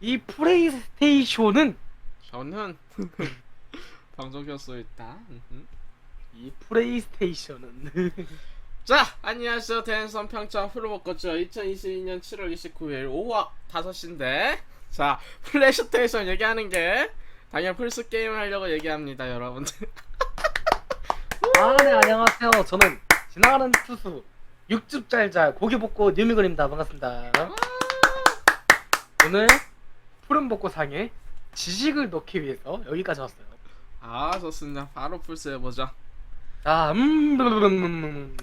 이 플레이스테이션은 저는 방송 켰어 있다. 이 플레이스테이션은 자, 안녕하세요. 대한선 평창 프로버거죠. 2022년 7월 29일 오후 5시인데 자, 플레이스테이션 얘기하는 게 당연 플스 게임을 하려고 얘기합니다, 여러분들. 아네 안녕하세요 저는 지나가는 투수 육즙 잘잘 고기 볶고 뉴미건입니다 반갑습니다 오늘 푸른 볶고 상에 지식을 넣기 위해서 여기까지 왔어요 아, 좋습니다. 바로 플스 해보자. 자, 음, 음,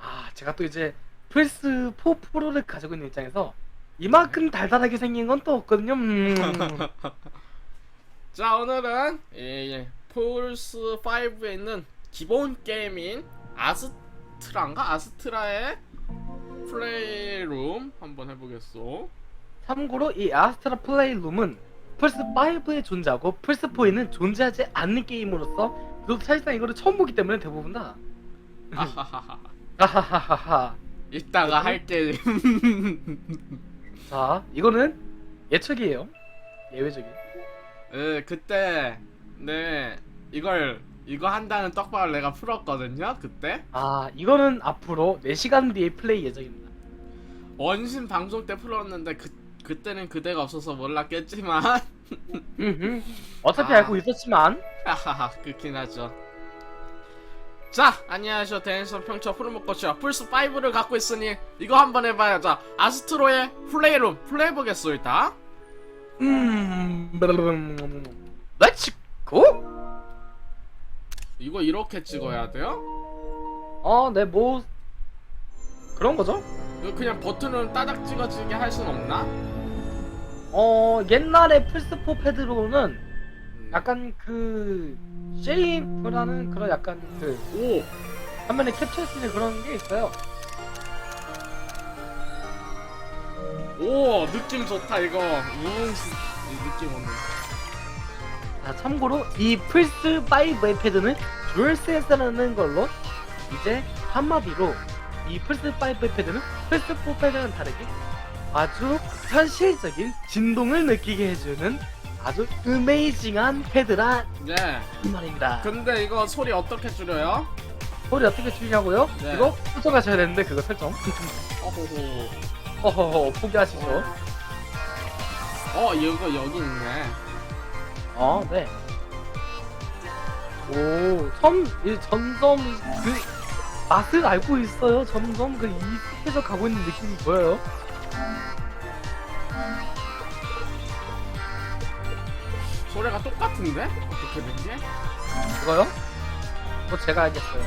아, 제가 또 이제 플스 4 프로를 가지고 있는 입장에서 이만큼 달달하게 생긴 건 또 없거든요. 음. 자, 오늘은 이 플스 5에 있는 기본 게임인 아스트라인가? 아스트라의 플레이룸 한번 해보겠소. 참고로 이 아스트라 플레이룸은 플스 5에 존재하고 플스 4에는 존재하지 않는 게임으로서 저도 사실상 이거를 처음 보기 때문에 대부분 다 아하하하. 이따가 할 게임. 자, 이거는 예측이에요. 예외적인. 예, 그때 네 이걸 이거 한다는 떡밥을 내가 풀었거든요. 그때 아, 이거는 앞으로 4시간 뒤에 플레이 예정입니다. 원신 방송 때 풀었는데 그 그때는 그대가 없어서 몰랐겠지만 음흠. 어차피 아. 알고 있었지만 하하하 그렇긴 하죠. 자 안녕하세요 대인선 평처 푸르목거치와 플스 5를 갖고 있으니 이거 한번 해봐요. 자 아스트로의 플레이룸 플레이해보겠소 일단. 음, 렛츠 고! 이거 이렇게 찍어야 돼요? 어, 네, 뭐 그런 거죠? 이거 그냥 버튼을 따닥 찍어지게 할 순 없나? 어, 옛날에 플스4 패드로는 음. 약간 그 쉐이프라는 그런 약간 그 오 화면에 캡처할 수 있는 그런 게 있어요. 오 느낌 좋다 이거 우웅스 이 느낌 오네 자, 참고로 이 플스5의 패드는 듀얼 센서라는 걸로 이제 한마디로 이 플스5의 패드는 플스4 패드와는 다르게 아주 현실적인 진동을 느끼게 해주는 아주 어메이징한 패드라 네 이 말입니다. 근데 이거 소리 어떻게 줄여요? 소리 어떻게 줄이냐고요? 네. 이거 설정하셔야 되는데 그거 설정. 어호호 허허허 포기하시죠. 어 이거 여기 있네 어, 네. 오, 점, 이 점점 그 맛을 알고 있어요. 점점 그 익숙해져 가고 있는 느낌이 보여요. 소리가 똑같은데? 어떻게 된 게? 그거요? 뭐 제가 알겠어요.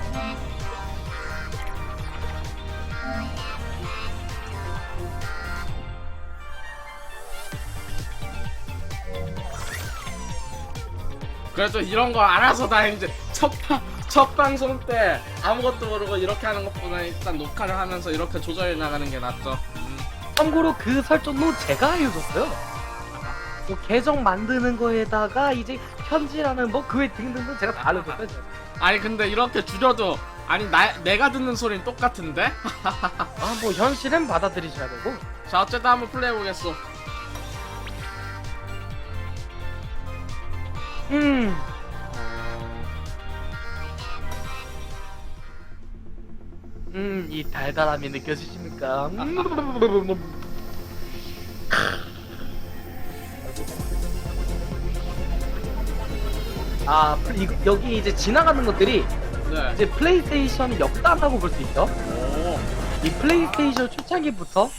그래도 이런 거 알아서 다 이제 첫, 방- 첫 방송 때 아무것도 모르고 이렇게 하는 것보다 일단 녹화를 하면서 이렇게 조절해 나가는 게 낫죠 음. 참고로 그 설정도 제가 알려줬어요. 뭐 계정 만드는 거에다가 이제 편지라는 뭐 그 외 등등등 제가 다 알려줬어요. 제가. 아니 근데 이렇게 줄여도 아니 나, 내가 듣는 소리는 똑같은데? 아, 뭐 현실은 받아들이셔야 되고. 자 어쨌든 한번 플레이해보겠어 음, 음, 이 달달함이 느껴지십니까? 음. 아, 플- 이- 여기 이제 지나가는 것들이 네 이제 플레이스테이션 역사라고 볼 수 있죠. 오. 이 플레이스테이션 초창기부터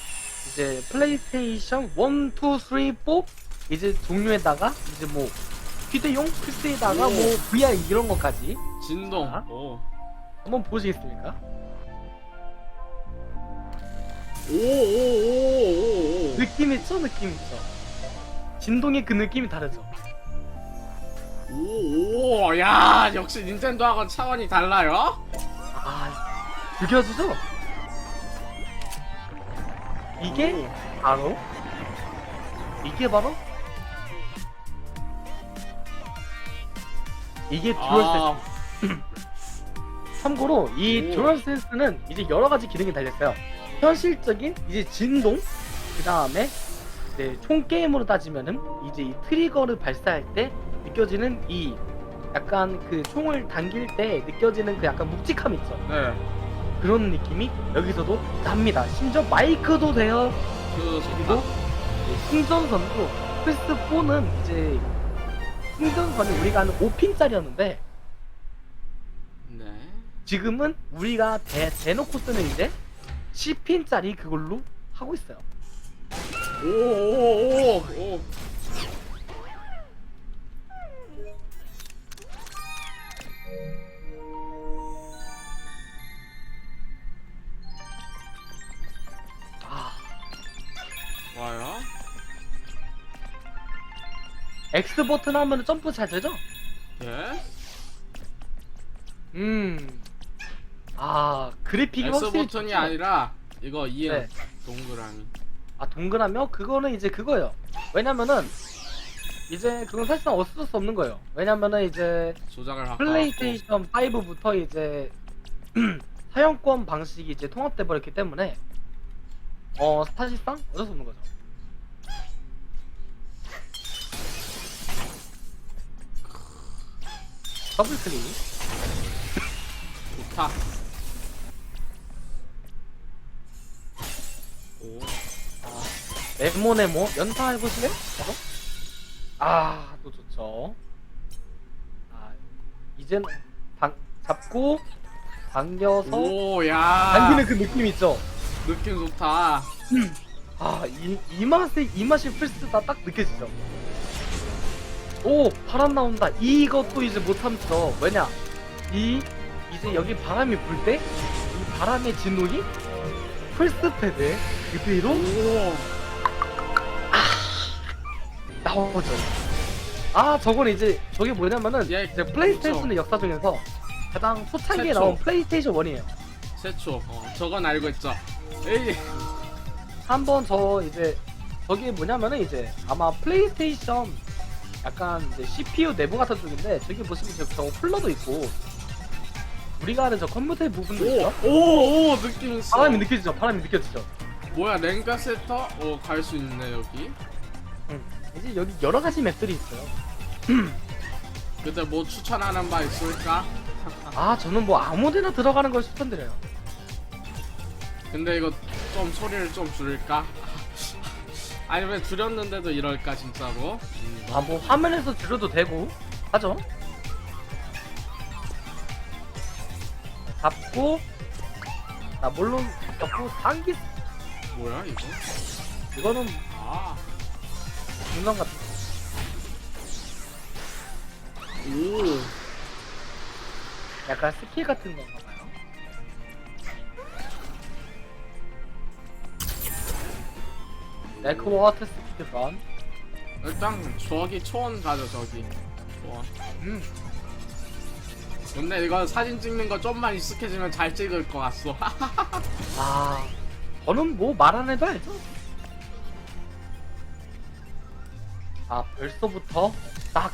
이제 플레이스테이션 1, 2, 3, 4 이제 종류에다가 이제 뭐 휴대용 플스에다가 오. 뭐 VR 이런 것까지 진동 자. 오. 한번 보시겠습니까? 오오오오오 느낌 있죠? 느낌 있죠? 진동의 그 느낌이 다르죠? 오오 야 역시 닌텐도하고는 차원이 달라요 아, 느껴지죠? 이게 오. 바로 이게 바로 이게 듀얼센스 아, 참고로 이 오. 듀얼센스는 이제 여러 가지 기능이 달렸어요. 현실적인 이제 진동, 그 다음에 이제 총 게임으로 따지면은 이제 이 트리거를 발사할 때 느껴지는 이 약간 그 총을 당길 때 느껴지는 그 약간 묵직함 있죠. 네. 그런 느낌이 여기서도 납니다. 심지어 마이크도 돼요. 그 그리고 승전선도 플스 4는 이제 승전선이 우리가 아는 5핀짜리였는데 네. 지금은 우리가 대, 대놓고 쓰는 이제 10핀짜리 그걸로 하고 있어요. 오오오오 오. 아, 좋아요. X 버튼 하면 점프 잘 되죠? 예. 음. 아, 그래픽이 확실히 버튼이 좋죠? 아니라 이거 EM 네. 동그라미. 아, 동그라미요? 그거는 이제 그거예요. 왜냐면은 이제 그건 사실상 어쩔 수 없는 거예요. 왜냐면은 이제 조작을 하고. 플레이스테이션 5부터 이제 사용권 방식이 이제 통합돼 버렸기 때문에 어 사실상 어쩔 수 없는 거죠. 더블 클릭. 좋다. 네모 네모 연타 해보실래요? 바로? 아, 또 좋죠. 아, 이젠 당, 잡고 당겨서 오야. 당기는 그 느낌 있죠. 느낌 좋다. 아, 이, 이 맛에, 이 맛이 플스다 딱 느껴지죠. 오, 바람 나온다. 이것도 이제 못 참죠. 왜냐? 이, 이제 여기 바람이 불 때, 이 바람의 진동이 플스 패드에 그대로 오. 나오죠. 아, 저건 이제, 저게 뭐냐면은, 예, 이제 플레이스테이션의 역사 중에서 가장 초창기에 최초. 나온 플레이스테이션 1이에요. 최초. 어, 저건 알고 있죠. 에이. 한번 저 이제 저게 뭐냐면은 이제 아마 플레이스테이션 약간 이제 CPU 내부 같은 쪽인데 저기 보시면 저, 저 쿨러도 있고 우리가 아는 저 컴퓨터의 부분도 있죠. 오, 오, 느낌 있어. 바람이 느껴지죠. 바람이 느껴지죠. 뭐야, 랭가 세터? 오, 갈수 있네, 여기. 음. 이제 여기 여러 가지 맵들이 있어요. 근데 뭐 추천하는 바 있을까? 아 저는 뭐 아무데나 들어가는 걸 추천드려요. 근데 이거 좀 소리를 좀 줄일까? 아니 왜 줄였는데도 이럴까 진짜로? 음, 아 뭐 화면에서 줄여도 되고 하죠. 잡고 나 물론 잡고 당기 뭐야 이거? 이거는 아, 중간 거. 오, 약간 스킬 같은 건가 봐요. 네크워트 스피드런. 일단 저기 초원 가죠 저기. 초원. 음. 근데 이거 사진 찍는 거 좀만 익숙해지면 잘 찍을 것 같소. 아, 저는 뭐 말 안 해도 알죠. 아, 벌써부터 딱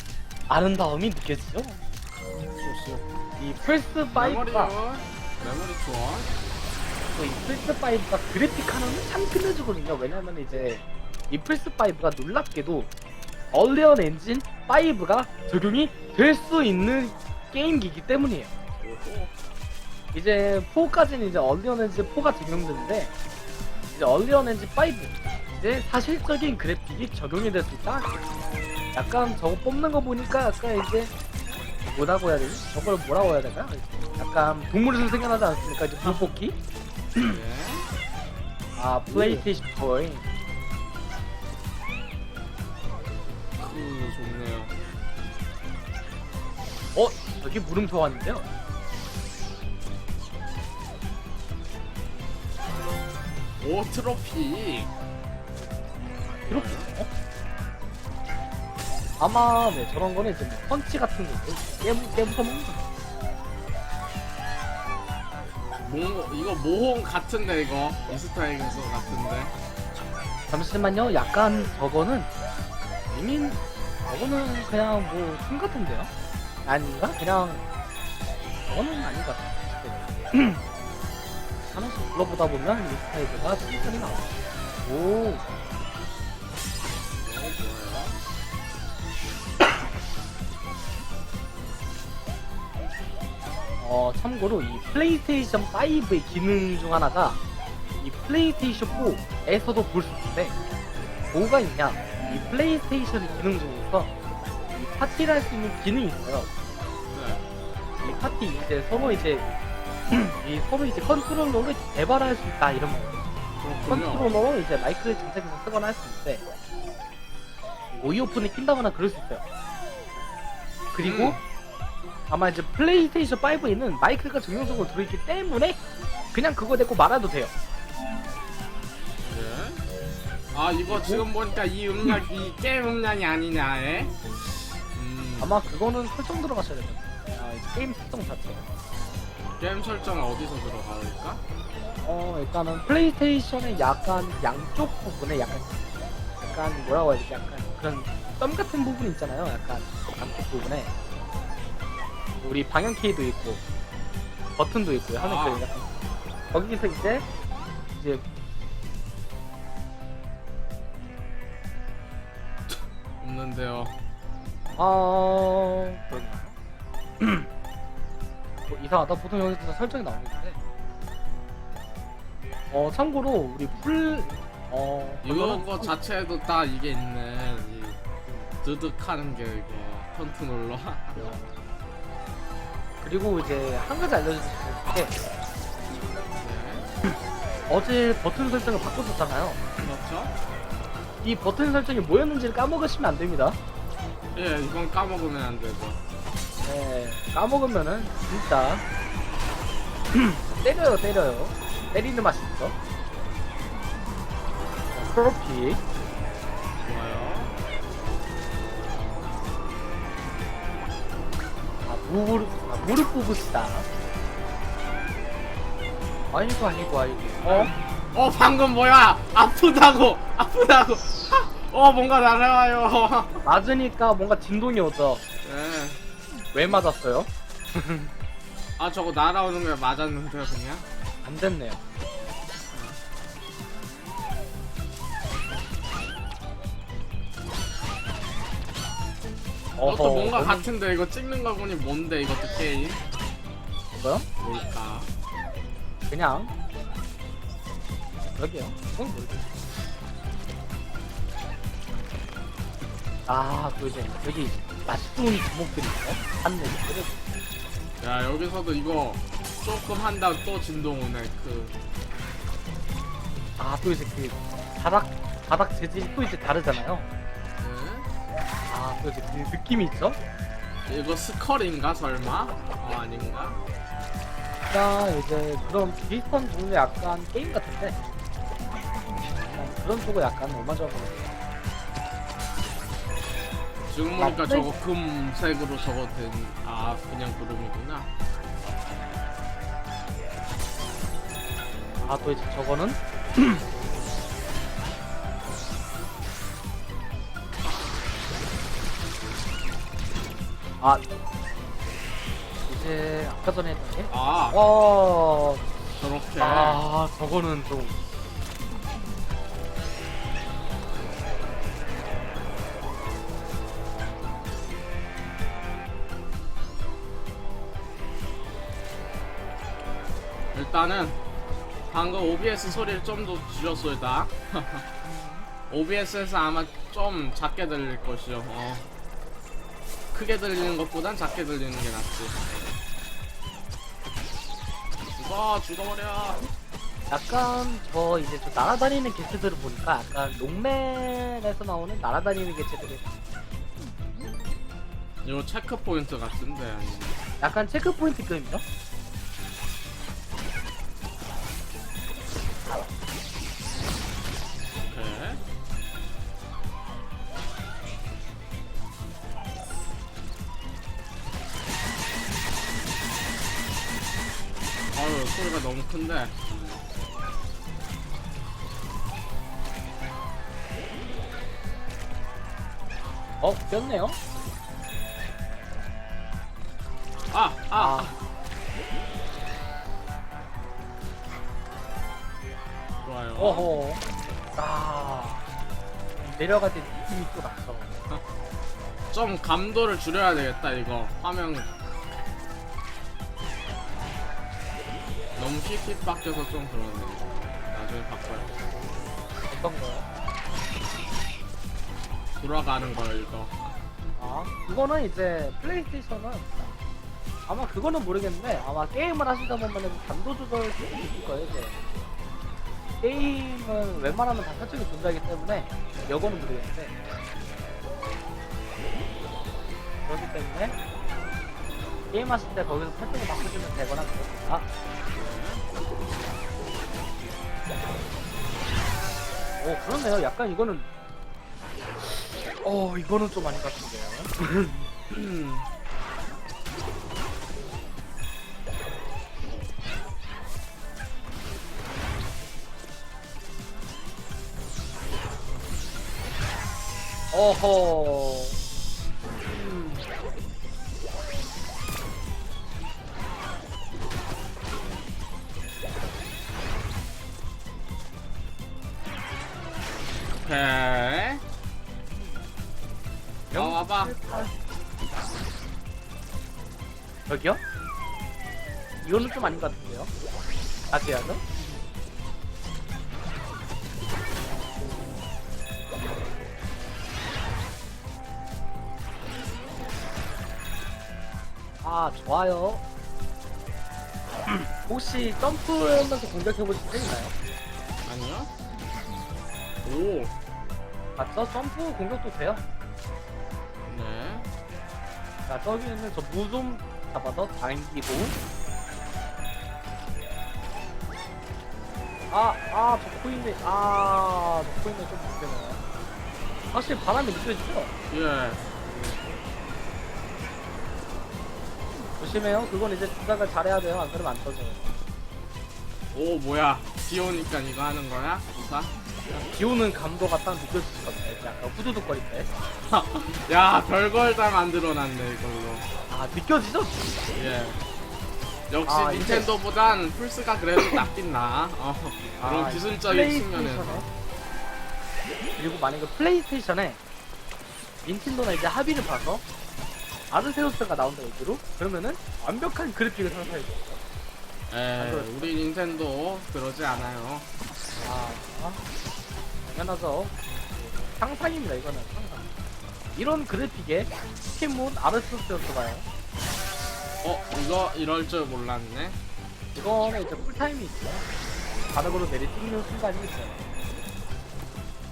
아름다움이 느껴지죠. 좋소. 이 플스 메모리요. 5가 메모리 초원. 이 플스 5가 그래픽 하나는 참 끝내주거든요. 왜냐면 이제 이 플스 5가 놀랍게도 얼리언 엔진 5가 적용이 될 수 있는 게임기이기 때문이에요. 오호. 이제 4까지는 이제 얼리언 엔진 4가 적용되는데 이제 얼리언 엔진 5 이제 사실적인 그래픽이 적용이 될수 있다. 약간 저거 뽑는 거 보니까 약간 이제 뭐라고 해야 되지? 저걸 뭐라고 해야 될까? 약간 동물에서 생겨나지 않습니까? 이제 불뽑기? 예. 아 플레이테이션 토이 그 좋네요. 어? 여기 물음표 왔는데요? 오 트로피. 이렇게 어? 아마 네 저런 거는 이제 뭐 펀치 같은 거고 깨부 깨부서 먹는 거모 이거 모험 같은데 이거 이스타에그에서 같은데. 잠시만요 약간 저거는 이미 저거는 그냥 뭐 춤 같은데요? 아닌가? 그냥 저거는 아닌 것 같아 하나씩 불러보다 보면 이 스타일드가 천천히 나와 오 참고로 이 플레이스테이션 5의 기능 중 하나가 이 플레이스테이션 4에서도 볼 수 있는데 뭐가 있냐? 이 플레이스테이션 기능 중에서 이 파티를 할 수 있는 기능이 있어요. 네. 이 파티 이제 서로 이제 이 서로 이제 컨트롤러를 개발할 수 있다 이런 거. 컨트롤러로 이제 마이크를 장착해서 쓰거나 할 수 있는데 오이오픈을 낀다거나 그럴 수 있어요. 그리고 음. 아마 이제 플레이스테이션 5에는 마이크가 정형적으로 들어있기 때문에 그냥 그거 내고 말아도 돼요. 예. 아 이거 지금 보니까 이 음량 이 게임 음량이 아니냐 에? 음, 아마 그거는 설정 들어가셔야 돼요. 아, 이 게임 설정 자체. 게임 설정은 어디서 들어갈까? 어 일단은 플레이스테이션의 약간 양쪽 부분에 약간 약간 뭐라고 해야 되지? 약간 그런 점 같은 부분 있잖아요. 약간 양쪽 부분에 우리 방향 키도 있고 버튼도 있고 하는 아. 그 거기서 이제 이제 없는데요. 어 그런가요? 뭐 이상하다. 보통 여기서 설정이 나오는데 어 참고로 우리 풀 어 이거 자체에도 딱 이게 있네. 이 드득하는 게 이거 컨트롤러. 그리고 이제 한 가지 알려드리고 싶은 게 네. 어제 버튼 설정을 바꿨었잖아요. 그렇죠? 이 버튼 설정이 뭐였는지를 까먹으시면 안 됩니다. 예, 이건 까먹으면 안 되고. 네, 까먹으면은 진짜 때려요, 때려요. 때리는 맛이 있어. 트로피. 좋아요. 아, 아, 무릎 부부시다. 아이고, 아이고, 아이고. 어? 어 방금 뭐야? 아프다고, 아프다고. 하! 어 뭔가 날아와요. 맞으니까 뭔가 진동이 오죠. 네. 왜 맞았어요? 아 저거 날아오는 게 맞았는데요 그냥. 안 됐네요. 어또 뭔가 너무- 같은데 이거 찍는 거 보니 뭔데 이것도 게임? 뭐요? 뭘까? 그냥 그러게요. 그건 모르겠어. 아, 그 이제 여기 맛좋은 주목들이 있어. 한 내기 그래. 야 여기서도 이거 조금 한다 또 진동 오네 그. 아, 또 이제 그 바닥 바닥 재질이 또 이제 다르잖아요. 네? 아, 그 느낌이 있죠. 이거 스컬인가 설마? 어 아닌가? 자, 이제 그런 비슷한 종류 약간 게임 같은데 약간 그런 쪽으로 약간 오마주하고 지금 보니까 아, 저거 금색으로 저거 된, 아, 그냥 구름이구나. 아, 또 이제 저거는 아 이제 아까 전에 했던 게 아, 어, 저렇게. 아 저거는 좀 일단은, 방금 OBS 소리를 좀 더 줄였어요, 다. OBS에서 아마 좀 작게 들릴 것이요. 어. 크게 들리는 것보단 작게 들리는 게 낫지. 죽어, 죽어버려. 약간 저 이제 저 날아다니는 개체들을 보니까 약간 롱맨에서 나오는 날아다니는 개체들이 이거 체크 포인트 같은데. 아니면. 약간 체크 포인트급이죠? 큰데 어 꼈네요. 아! 아! 아 좋아요 어허 아 내려갈 때 느낌이 또 났어. 좀 감도를 줄여야 되겠다 이거 화면 너무 쉽게 바뀌어서 좀 그러네. 나중에 바꿔야겠다. 어떤 거요? 돌아가는 걸 이거. 아, 그거는 이제 플레이스테이션은 아마 그거는 모르겠는데 아마 게임을 하시다 보면은 감도 조절 기능이 있을 거예요. 이제. 게임은 웬만하면 다 설정이 존재하기 때문에 여거는 모르겠는데 그렇기 때문에 게임 하실 때 거기서 설정을 바꾸시면 되거나 그렇습니다. 오 그렇네요. 약간 이거는 어 이거는 좀 아닌 것 같은데요. 음. 어허. 다시 해야죠? 아 좋아요 혹시 점프하면서 공격해보신 적 있나요? 아니요? 오. 맞죠? 점프 공격도 돼요 네. 자 저기는 저 무 좀 잡아서 당기고 아아 저 코인네 아저 코인네 좀 문제네요 확실히 바람이 느껴지죠? 예. 조심해요 그건 이제 조작을 잘해야 돼요 안 그러면 안 떠져요 오, 뭐야. 비 오니까 이거 하는 거야? 우사? 비 오는 감도가 딱 느껴지거든요 약간 후두둑거릴 야, 별걸 다 만들어놨네, 이걸로. 때아 느껴지죠? 예. 역시 아, 이제- 닌텐도보단 플스가 그래도 낫긴 나. 어, 그런 아, 기술적인 측면에서. 그리고 만약에 플레이스테이션에 닌텐도나 이제 합의를 봐서 아르세우스가 나온다 얘기로 그러면은 완벽한 그래픽을 상상해 줘요 에, 그렇죠. 우리 닌텐도 그러지 않아요. 아, 아, 당연하죠. 상상입니다, 이거는 상상. 이런 그래픽에 스킨문 아르스스였어봐요. 어, 이거 이럴 줄 몰랐네. 이거는 이제 쿨타임이 있어요. 바닥으로 내리 뛰는 순간이 있어요.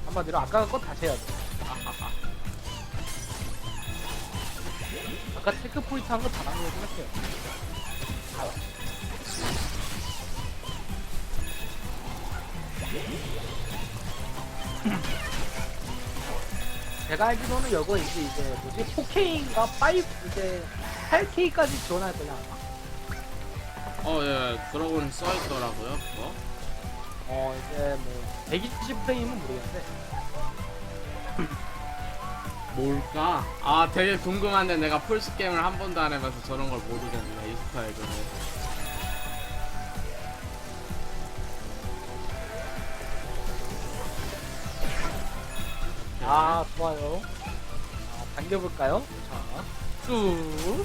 한마디로 아까 거 다시 해야 돼. 아하하. 아까 체크 포인트 한거다 남겨 생각해요. 제가 알기로는 이거 이제 이제 뭐지 4K인가 5 이제 8K까지 지원할 거냐. 어, 예, 그러고는 써있더라고요, 그거. 어 이제 뭐 120프레임은 모르겠는데 뭘까? 아, 되게 궁금한데 내가 플스 게임을 한 번도 안 해봐서 저런 걸 모르겠네, 이 스타일을. 아 좋아요. 아, 당겨볼까요? 자, 쭉.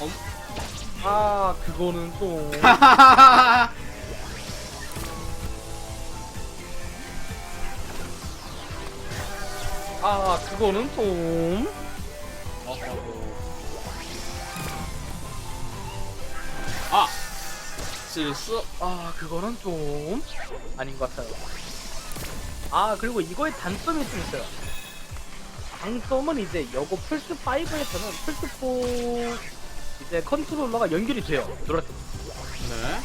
엄? 아 그거는 좀. 아 그거는 좀. 실수? 아 그거는 좀 아닌 것 같아요. 아 그리고 이거의 단점이 좀 있어요. 장점은 이제 여고 플스 5에서는 플스 4 이제 컨트롤러가 연결이 돼요. 놀았을 때. 네.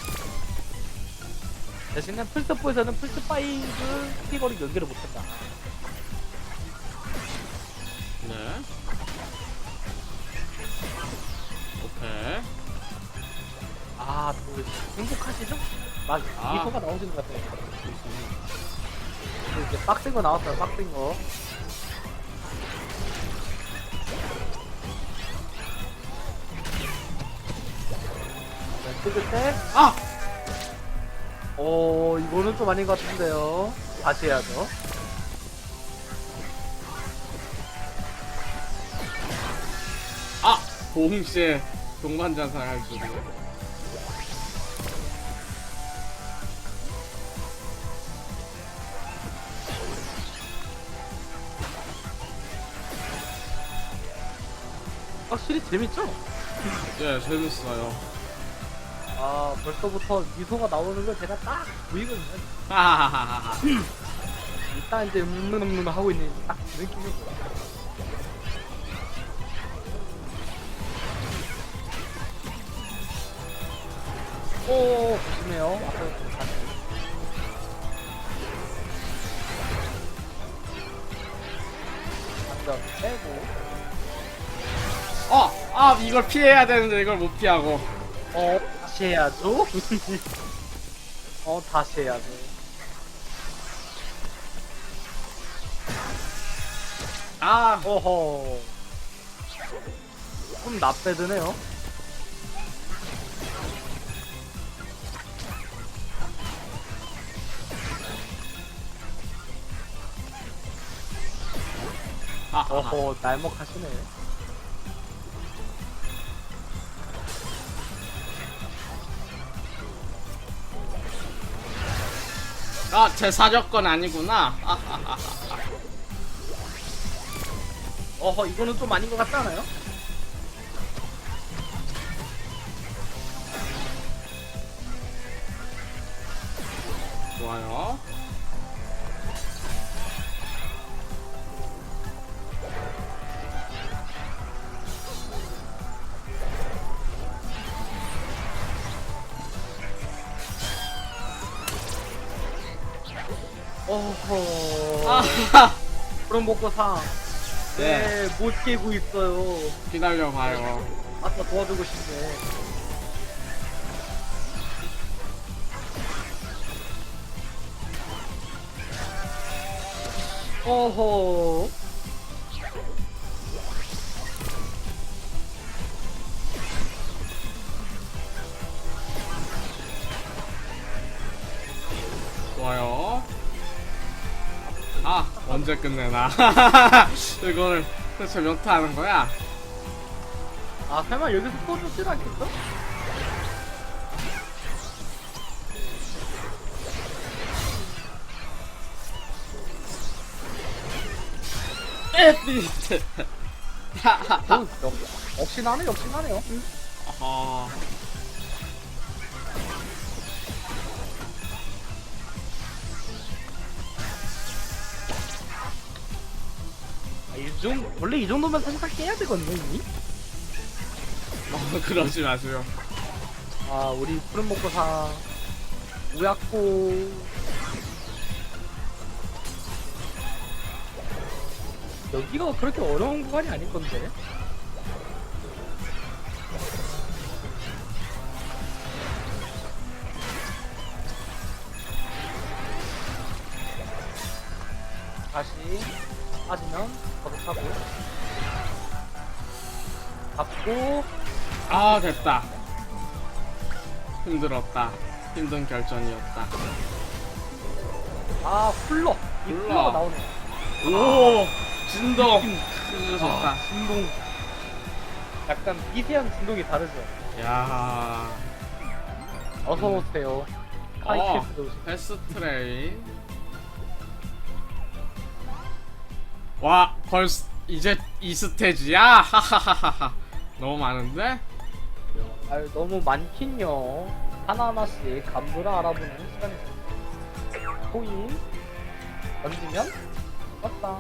대신에 플스 4에서는 플스 5 스피커를 연결을 못한다. 네. 행복하시죠? 막 아. 미소가 나오시는 것 같아요. 또 이제 빡센 거 나왔어요. 빡센 거. 때, 아! 어, 이거는 좀 아닌 것 같은데요. 다시 해야죠. 동시에 동반자살 할 줄이야. 재밌죠? 예, 재밌어요. 아 벌써부터 미소가 나오는 걸 제가 딱 보이거든요. 하하하하. 일단 이제 음음음 하고 있는 딱 느낌이 오 조심해요. 앞에 다시. 당장 이걸 피해야 되는데 이걸 못 피하고. 어 다시 해야죠. 어 다시 해야죠. 아, 어허. 좀 나빼드네요. 아, 아, 어허, 날먹하시네. 아, 제 사적건 아니구나. 어허, 이거는 좀 아닌 것 같지 않아요? 좋아요. 어허. 아, 그럼 먹고 사. 네, 네, 못 깨고 있어요. 기다려 봐요. 아까 도와주고 싶네. 어허. 좋아요. 아, 언제 끝내나? 이걸 대체 몇타 하는 거야? 아, 설마 여기서 또 죽진 않겠어? 에피트. 어, 역, 역시 나네, 역시 나네요. 아, 이 정도, 원래 이 정도면 사실 다 깨야 되거든요, 이미. 어, 그러지 마세요. 아, 우리 푸른 먹고 사. 우약고. 여기가 그렇게 어려운 구간이 아닐 건데. 다시 빠지면 거듭하고 잡고 아, 됐다. 힘들었다. 힘든 결전이었다. 아 훌러 이 훌러. 훌러가 나오네 오, 진동. 그 좋다. 아, 진동 약간 미세한 진동이 다르죠 야, 어서 오세요 어, 카이캐스도 오시고 패스트 트레인. 와, 벌써 이제 이 스테이지야? 하하하하. 너무 많은데? 아유 너무 많긴요 하나하나씩 감도를 알아보는 시간이 있습니다 코인 던지면 왔다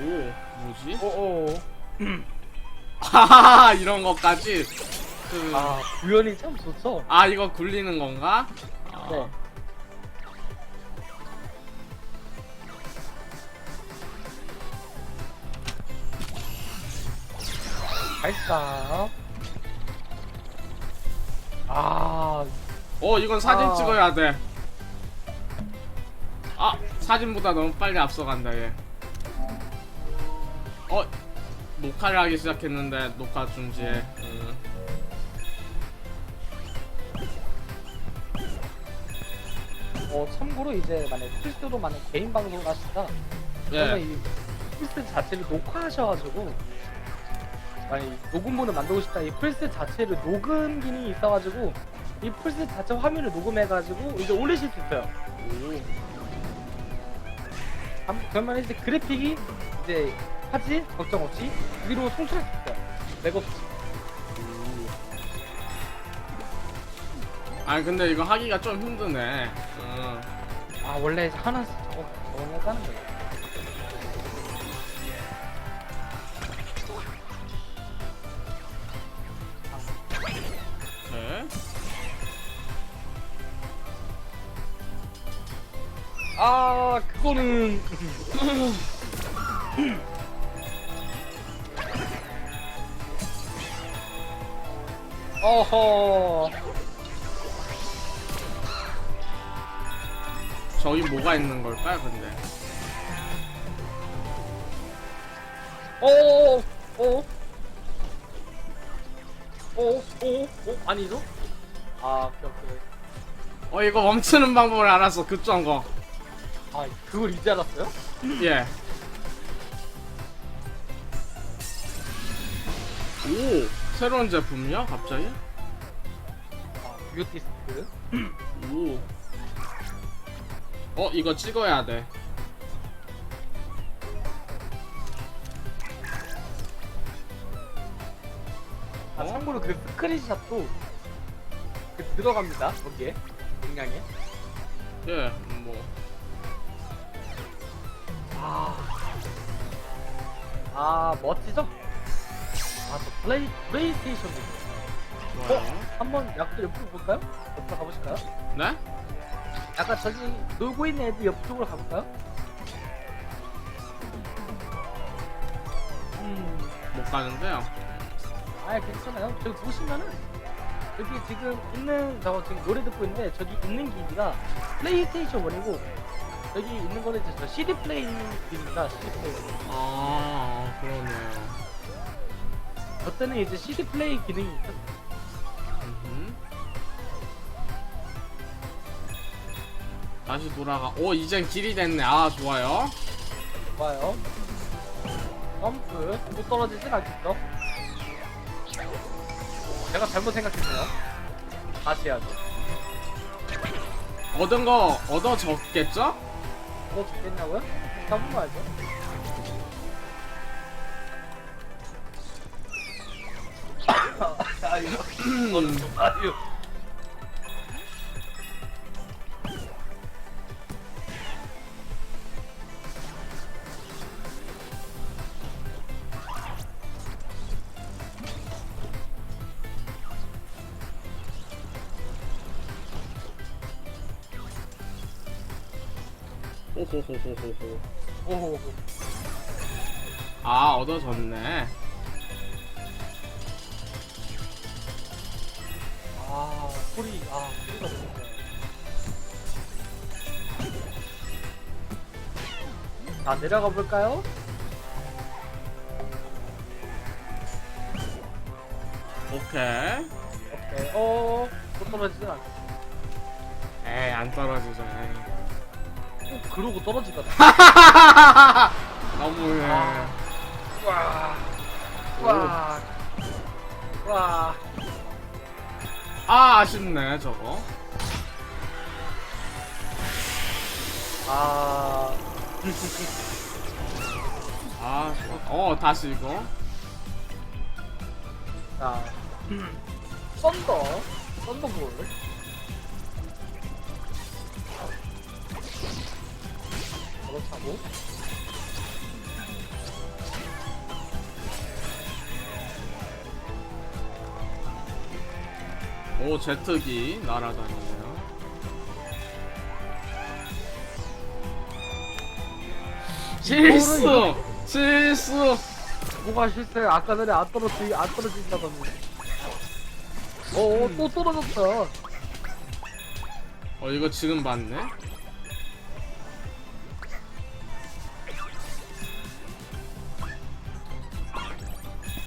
오, 뭐지? 오오 하하하, 이런 것까지. 그, 아, 아 구현이 참 좋죠 이거 굴리는 건가? 아, 네 발사 아 어, 이건 사진 아. 찍어야 돼. 아, 사진보다 너무 빨리 앞서간다, 얘. 어, 녹화를 하기 시작했는데, 녹화 중지해. 어 참고로 이제 만약 필수로 만약 개인 방송을 하시다 그러면 예. 이 플스 자체를 녹화하셔가지고 만약 이 녹음본을 만들고 싶다 이 플스 자체를 녹음 기능이 있어가지고 이 플스 자체 화면을 녹음해가지고 이제 올리실 수 있어요. 오. 함- 그러면 이제 그래픽이 이제 하지 걱정 없이 위로 송출할 수 있어요. 맥없이. 아니 근데 이거 하기가 좀 힘드네. 어. 아 원래 하나씩 저거 저거 까는 거예요. 네. 아 그거는 어허 뭐가 있는 걸까요, 근데? 어, 어어어어어어 아니죠? 아 오케이 오케이 어 이거 멈추는 방법을 알았어. 그쪽 거. 아 그걸 이제 알았어요? 예. 오 새로운 제품이요? 갑자기? 아 뷰티 스틱 오. 어 이거 찍어야 돼. 아 어? 참고로 그 스크린샷도 그 들어갑니다 거기에 용량에 예. 뭐. 아, 아 멋지죠? 아저 플레이 플레이스테이션 좋아요. 한번 약간 옆으로 볼까요? 옆으로 가보실까요? 네? 약간 저기 놀고 있는 애들 옆쪽으로 가볼까요? 음, 못 가는데요. 아 괜찮아요. 저기 보시면은 여기 지금 있는 저 지금 노래 듣고 있는데 저기 있는 기기가 플레이스테이션 1이고 여기 있는 거는 이제 저 CD 플레이 기기입니다. CD 플레이. 아 그러네요. 저 때는 이제 CD 플레이 기능이 있었어요. 다시 돌아가. 오 이젠 길이 됐네. 아 좋아요. 좋아요. 점프 못 떨어지진 않겠죠? 제가 잘못 생각했네요. 다시 해야죠. 얻은 거 얻어졌겠죠? 뭐 죽겠냐고요? 잡은 거 알죠? 아유, 아유. 호호호호호호. 오호. 아 얻어졌네. 아, 소리, 아, 소리가 너무 좋아요. 자, 내려가 볼까요? 오케이. 오케이. 어, 못 떨어지진 않아. 에이 안 떨어지죠. 에이. 꼭 그러고 떨어지거든. 너무해. 아. 와. 와. 와. 아 아쉽네 저거. 아. 아. 어 다시 이거. 자. 썬더. 썬더볼. 그렇다고. 오 제트기 날아다니네요. 실수 실수. 뭐가 실수해? 아까 전에 안 떨어지, 안 떨어진다더니. 어, 어, 또 떨어졌어. 어 이거 지금 봤네.